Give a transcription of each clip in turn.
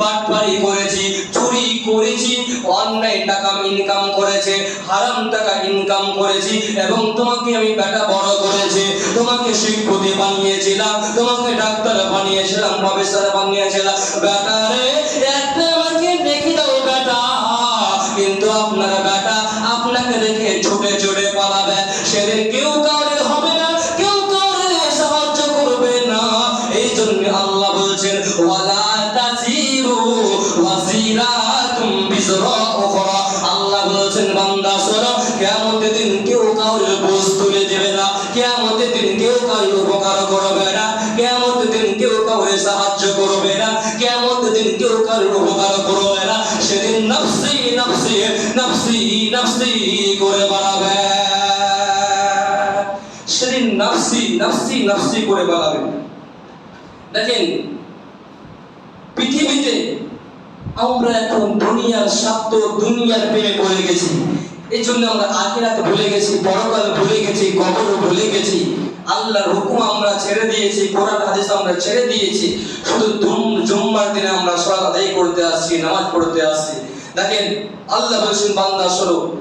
বাটপারি করেছি, চুরি করেছি, অন্যায় টাকা ইনকাম করেছে, হারাম টাকা ইনকাম করেছি, এবং তোমাকে আমি বেটা বড় করেছি। তোমাকে শিক্ষকই বানিয়েছিলাম, তোমাকে ডাক্তার বানিয়েছিলাম প্রফেসর বানিয়েছিলাম। বেটা রে, একটা আমাকে দাও বেটা। কিন্তু আপনার বেটা আপনাকে দেখে ছুটে ছুটে পালাবে। সেদিন কেউ কাউরে হবে না, কেউ কাউরে সাহায্য করবে না। এই জন্য আল্লাহ বলছেন, ওয়ালা আল্লাহ বলছেন, বান্দা শোনো দিন কেউ কাউরে বোঝ তুলে দেবে দিন কেউ কাউরে করবে না। কিয়ামতের দিন কেউ কাউরে সাহায্য করবে না। কিয়ামতের দিন কেউ কাউরে উপকার করবে না। সেদিন নফসি নফসি নফসি নফসি করে বাড়াবে। সেদিন নফসি নফসি নফসি করে বাড়াবে। দেখেন, পৃথিবীতে আমরা এখন দুনিয়ার স্বার্থ, দুনিয়ার প্রেমে পড়ে গেছি। এই জন্য আমরা আখিরাত ভুলে গেছি, পরকাল ভুলে গেছি, কবর ভুলে গেছি। আল্লাহর হুকুম আমরা ছেড়ে দিয়েছি, কোরআন, হাদিস আমরা ছেড়ে দিয়েছি। শুধু জুম্মার দিনে আমরা সালাত আদায় করতে আসছি, নামাজ পড়তে আসছি। দেখেন, আল্লাহ বলছেন, বান্দা স্বরূপ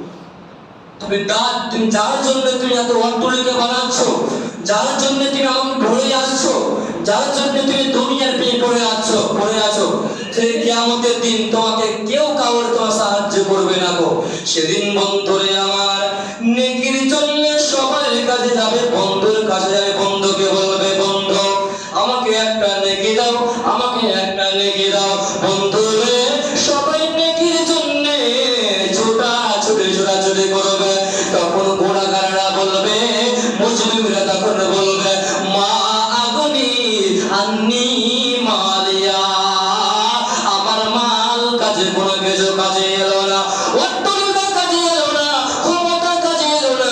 তুমি দা- তুমি যার জন্য তুমি এত অট্টলিকা বানাচ্ছ যার জন্য তুমি আমাকে ধরে আসছো, যার জন্য তুমি দুনিয়ার বিয়ে করে আছো করে আছো সেই কিয়ামতের দিন তোমাকে কেউ কাউর তোমার সাহায্য করবে না গো। সেদিন বন্ধুরে আমার, নেকির জন্য সবার কাছে যাবে, বন্ধুর কাছে যাবে বন্ধুকে কিছু কাজে এলো না অট্টলিকা কাজে এলো না, ক্ষমতা কাজে এলো না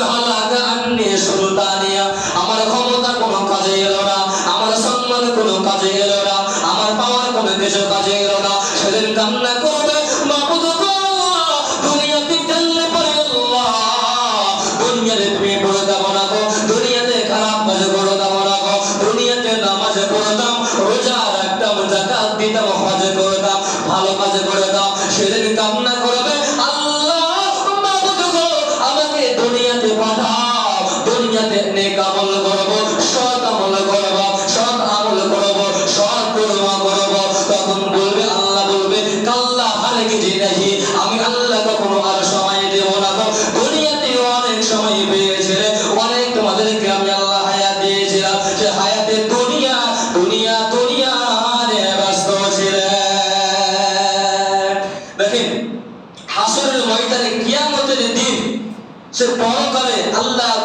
আন্নি সুলতানিয়া আমার ক্ষমতা কোনো কাজে এলো না, আমার সম্মান কোনো কাজে এলো না, আমার পাওয়ার কোনো কাজে এলো না। সেদিন কান্না করবে দুনিয়াতে পরে আল্লাহ। দুনিয়াতে যাব না গো, দুনিয়াতে খারাপ কাজ করে যাব না গো, দুনিয়াতে নামাজ পড়তাম রোজা রাখতাম জাকাত দিতাম ভালো কাজ করে দাও সেদিন কান্না করবে আল্লাহ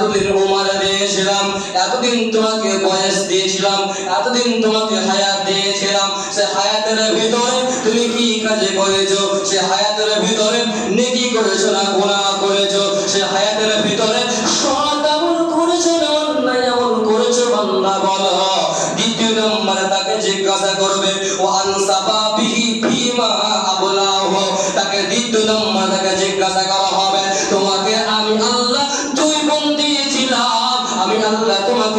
এতদিন উমারা দিয়েছিলাম, এতদিন তোমাকে বয়স দিয়েছিলাম, এতদিন তোমাকে হায়াত দিয়েছিলাম। সে হায়াতের ভিতরে তুমি কি কাজে করেছ? সে হায়াতের ভিতরে নেকি করেছ না গুনাহ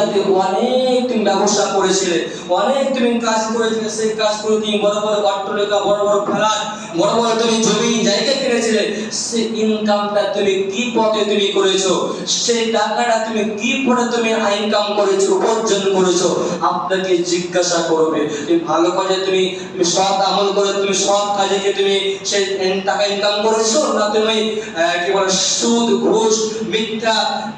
দুনিয়াতে অনেক তুমি ব্যবসা করেছিলে, অনেক তুমি কাজ করেছিলে, সেই কাজ করে তুমি বড় বড় বড় বড় ফ্ল্যাট, বড় বড় তুমি জমি জায়গা কিনেছিলে, সেই ইনকামটা তুমি কি পথে তুমি করেছ? সেই টাকাটা তুমি কি তুমি ইনকাম করেছ, উপার্জন করেছ? আপনাকে জিজ্ঞাসা করবে ভালো কাজে তুমি সৎ আমল করে তুমি সৎ কাজে কি তুমি সেই টাকা ইনকাম করেছ? না তুমি কি বলে, সুদ, ঘুষ, মিথ্যা,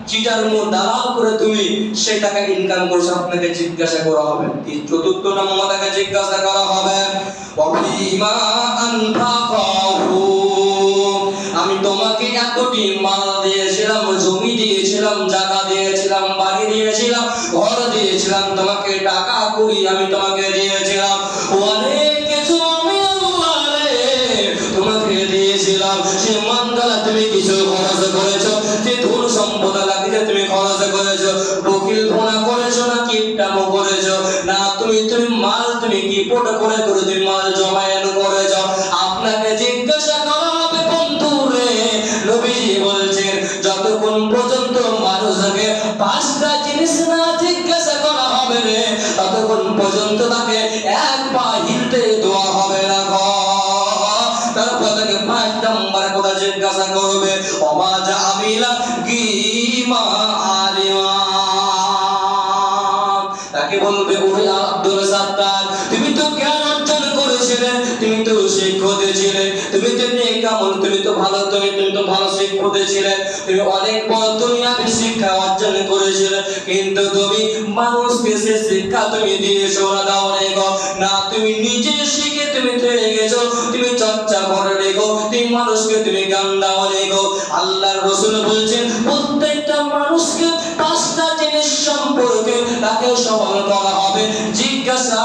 চিটার মুখ দালাল করে তুমি সেই টাকা ইনকাম করেছ, আপনাকে জিজ্ঞাসা করা হবে। কি চতুর্থ নম্বর তাকে জিজ্ঞাসা করা হবে আমি তোমাকে এতটি মাল দিয়েছিলাম, জমি দিয়েছিলাম, জায়গা দিয়েছিলাম, বাড়ি দিয়েছিলাম, ঘর দিয়েছিলাম, তোমাকে টাকা করি আমি তোমাকে দিয়েছিলাম। অনেক কিছু আমি তোমাকে দিয়েছিলাম। সে মানগালা তুমি কিছু খরচ করেছ যে ধন সম্পদ লাগিয়ে তুমি খরচ করেছ। বকিল কিপটামো করেছ? না, তুমি তুমি মাল, তুমি কি পোট করে করে তুমি মাল জমায়েন করেছ। আপনাকে জিজ্ঞাসা করা হবে, বন্ধু রে। নবীজি বলছেন, যতক্ষণ পর্যন্ত মানুষকে পাঁচটা জিনিস না জিজ্ঞাসা করা হবে রে, ততক্ষণ পর্যন্ত তাকে এক পা হিলতে দেওয়া হবে না। তারপর তাকে পাঁচ কথা জিজ্ঞাসা করবে অবাজ আমিলা গিমা আলিমা ভালো শিক্ষক ছিলে তুমি অনেক বড় দুনিয়াতে শিক্ষা অর্জন করেছিলে কিন্তু তুমি মানুষকে সে শিক্ষা তুমি দিয়েছ না, দাও রে না, তুমি নিজে শিখে তুমি থেকে গেছো, তুমি চর্চা করে রেখো তুমি মানুষকে তুমি জ্ঞান দাও রে আল্লাহর রসুল বলছেন, প্রত্যেকটা মানুষকে পাঁচটা জিনিস সম্পর্কে তাকে সফল করা হবে, জিজ্ঞাসা